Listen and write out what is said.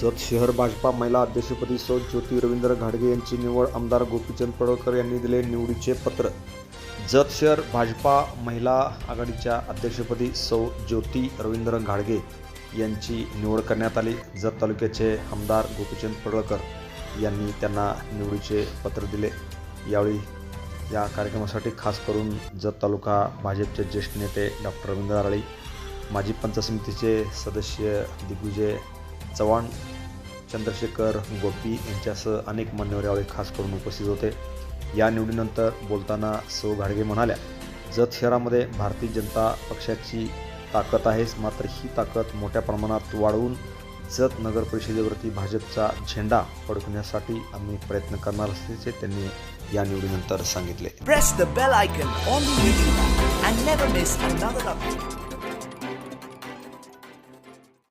जत शहर भाजपा महिला अध्यक्षपदी सौ ज्योती रवींद्र घाडगे यांची निवड आमदार गोपीचंद पडळकर यांनी दिले निवडीचे पत्र. जत शहर भाजपा महिला आघाडीच्या अध्यक्षपदी सौ ज्योती रवींद्र घाडगे यांची निवड करण्यात आली. जत तालुक्याचे आमदार गोपीचंद पडळकर यांनी त्यांना निवडीचे पत्र दिले. यावेळी या कार्यक्रमासाठी खास करून जत तालुका भाजपचे ज्येष्ठ नेते डॉक्टर रवींद्र राळी माजी पंचायत समितीचे सदस्य दिग्विजय चव्हाण चंद्रशेखर गोपी यांच्यासह अनेक मान्यवर यावेळी खास करून उपस्थित होते. या निवडीनंतर बोलताना सौ घाडगे म्हणाल्या जत शहरामध्ये भारतीय जनता पक्षाची ताकद आहेच मात्र ही ताकद मोठ्या प्रमाणात वाढवून जत नगर परिषदेवरती भाजपचा झेंडा फडकवण्यासाठी आम्ही प्रयत्न करणार असल्याचे त्यांनी या निवडीनंतर सांगितले.